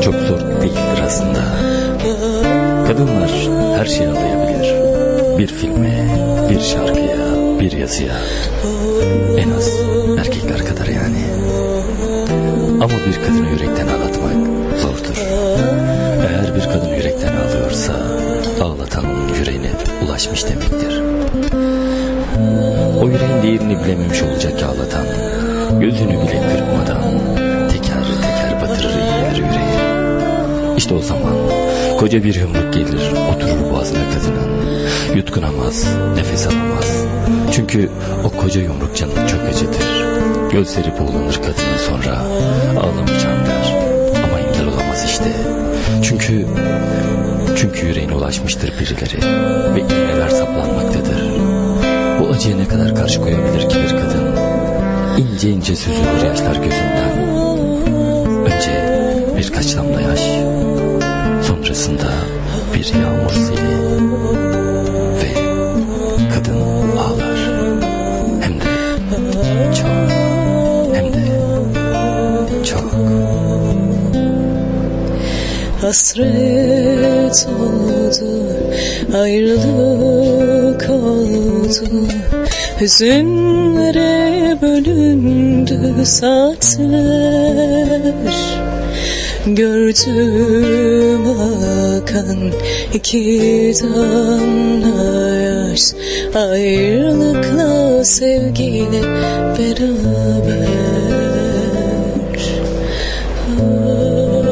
çok zor değildir aslında. Kadınlar her şeyi anlayabilir. Bir filme, bir şarkıya, bir yazıya. En az erkekler kadar yani. Ama bir kadını yürekten ağlatmak zordur. Eğer bir kadın yürekten ağlıyorsa ağlatan onun yüreğine ulaşmış demektir. O yüreğin değerini bilememiş olacak ağlatan. Gözünü bile kırpmadan İşte o zaman koca bir yumruk gelir oturur boğazına kadının. Yutkunamaz, nefes alamaz. Çünkü o koca yumruk canını çok acıtır. Gözleri buğulanır kadının sonra ağlamayacağım der. Ama engel olamaz işte. Çünkü çünkü yüreğine ulaşmıştır birileri ve iğneler saplanmaktadır. Bu acıya ne kadar karşı koyabilir ki bir kadın? İnce ince süzülür yaşlar gözünden. Sonrasında bir yağmur seli ve kadın ağlar. Hem de çok, hem de çok. Hasret oldu, ayrılık oldu Hüzünlere bölündü saatler Gördüm akan iki damla yaş Ayrılıkla sevgiyle beraber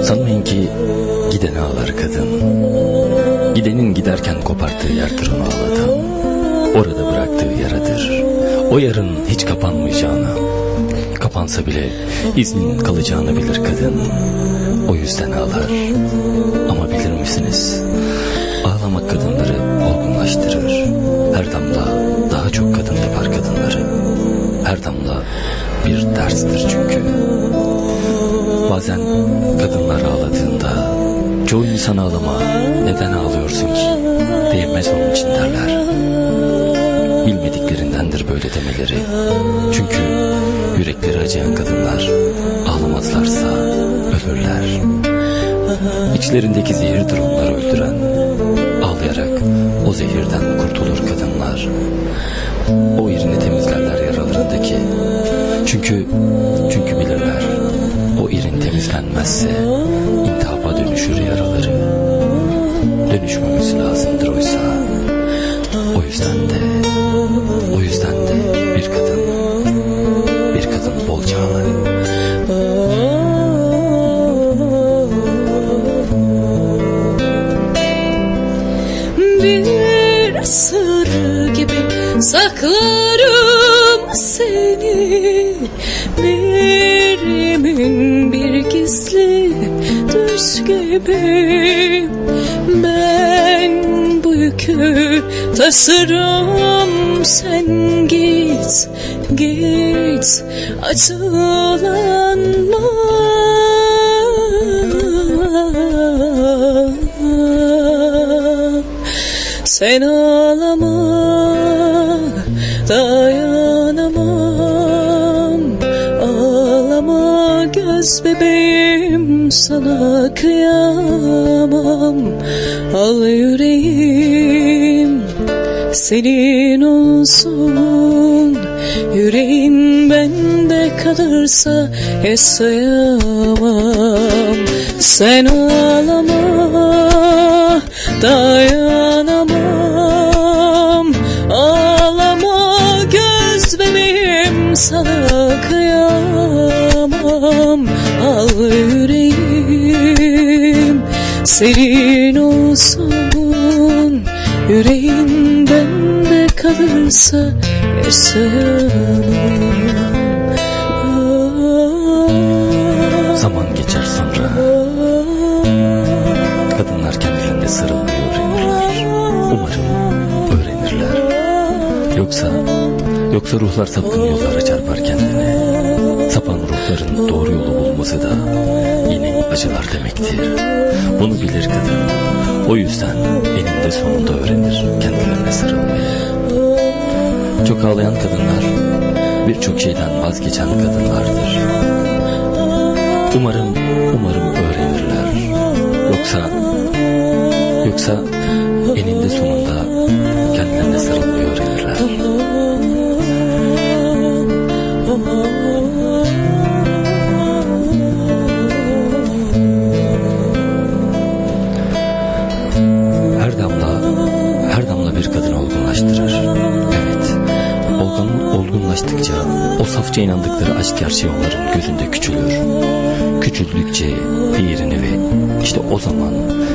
Sanmayın ki giden ağlar kadın. Gidenin giderken koparttığı yerdir onu ağlatan. Orada bıraktığı yaradır. O yarın hiç kapanmayacağını, kapansa bile iznin kalacağını bilir kadın. O yüzden ağlar. Ama bilir misiniz? Ağlamak kadınları olgunlaştırır. Her damla daha çok kadın yapar kadınları. Her damla bir derstir çünkü. Bazen kadınlar ağladığında çoğu insan ağlama neden ağlıyorsun ki diyemez onun için derler. Bilmediklerindendir böyle demeleri. Çünkü acıyan kadınlar ağlamazlarsa ölürler. İçlerindeki zehirdir onları öldüren. Ağlayarak o zehirden kurtulur kadınlar. O irini temizlerler yaralarındaki. Çünkü çünkü bilirler. O irin temizlenmezse intihaba dönüşür yaraları. Dönüşmemesi lazımdır oysa. Bir sır gibi saklarım seni. Birimin bir gizli düş gibi Ben yükü taşırım sen git git. Acılanma sen ağlama dayanamam. Ağlama göz bebeğim sana kıyamam. Al yüreğim senin olsun. Yüreğin bende kalırsa yaşayamam Sen ağlama dayanamam. Ağlama göz bebeğim sana kıyamam Al yüreğim senin olsun Yüreğin bende kalırsa yaşayamam Zaman geçer sonra kadınlar kendilerine sarılmayı öğrenirler. Umarım öğrenirler. Yoksa yoksa ruhlar sapkın yollara çarpar doğru yolu bulması da yine acılar demektir. Bunu bilir kadın. O yüzden eninde sonunda öğrenir kendilerine sarılmayı. Çok ağlayan kadınlar birçok şeyden vazgeçen kadınlardır. Umarım, umarım öğrenirler. Yoksa, yoksa eninde sonunda kendilerine sarılmayı öğrenirler. O safça inandıkları aşk gerçeği onların gözünde küçülür. Küçüldükçe değerini ve işte o zaman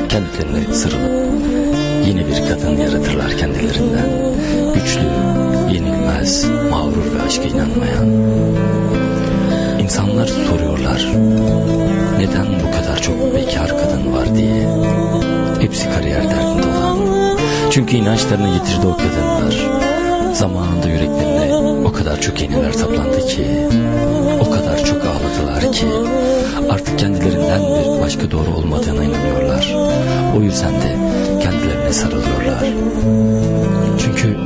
kendilerine sarılıp yeni bir kadın yaratırlar kendilerinden. Güçlü, yenilmez, mağrur ve aşka inanmayan. İnsanlar soruyorlar neden bu kadar çok bekar kadın var diye. Hepsi kariyer derdinde olan. Çünkü inançlarını yitirdi o kadınlar. Zamanında yüreklerine kadar çok iğneler saplandı ki, o kadar çok ağladılar ki, artık kendilerinden bir başka doğru olmadığına inanıyorlar. O yüzden de kendilerine sarılıyorlar. Çünkü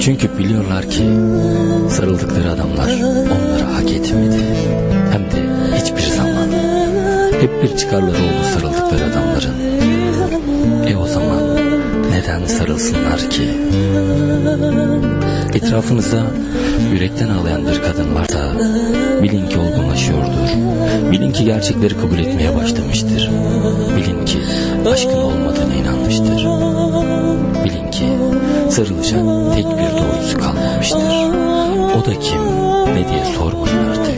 çünkü biliyorlar ki sarıldıkları adamlar onları hak etmedi. Hem de hiçbir zaman. Hep bir çıkarları oldu sarıldıkları adamların. E o zaman neden sarılsınlar ki? Etrafınızda yürekten ağlayan bir kadın var da bilin ki olgunlaşıyordur. Bilin ki gerçekleri kabul etmeye başlamıştır. Bilin ki aşkın olmadığına inanmıştır. Bilin ki sarılacak tek bir doğrusu kalmamıştır. O da kim ne diye sormayın artık.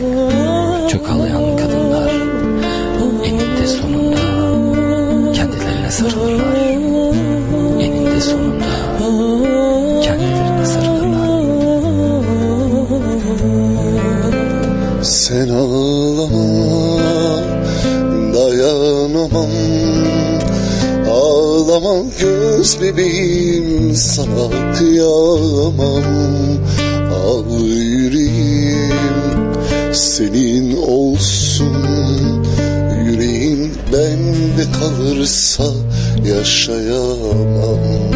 Çok ağlayan kadınlar eninde sonunda kendilerine sarılırlar. Kendilerine sarılırlar. Sen ağlama dayanamam. Ağlama göz bebeğim sana kıyamam. Al yüreğim senin olsun. Yüreğin bende kalırsa yaşayamam